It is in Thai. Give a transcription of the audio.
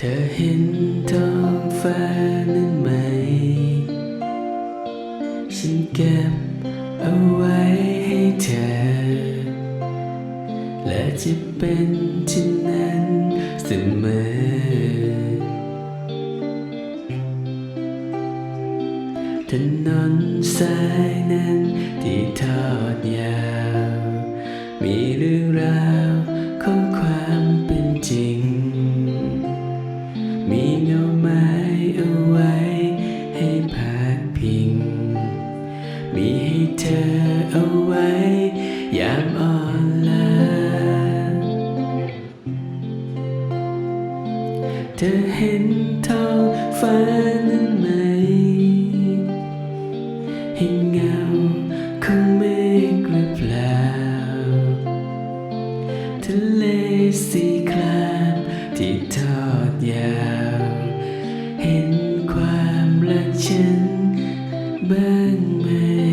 เธอเห็นท้องฟ้านั้นไหม ฉันเก็บเอาไว้ให้เธอ และจะเป็นเช่นนั้นเสมอ ถนนสายนั้นที่ทอดยาว มีเรื่องราวของความเป็น มีเงาไม้เอาไว้ ให้พักพิง มีให้เธอเอาไว้ ยามอ่อนล้าเธอเห็นท้องฟ้านั้นไหม เห็นเงาของเมฆหรือเปล่าทะเลสีคลา and.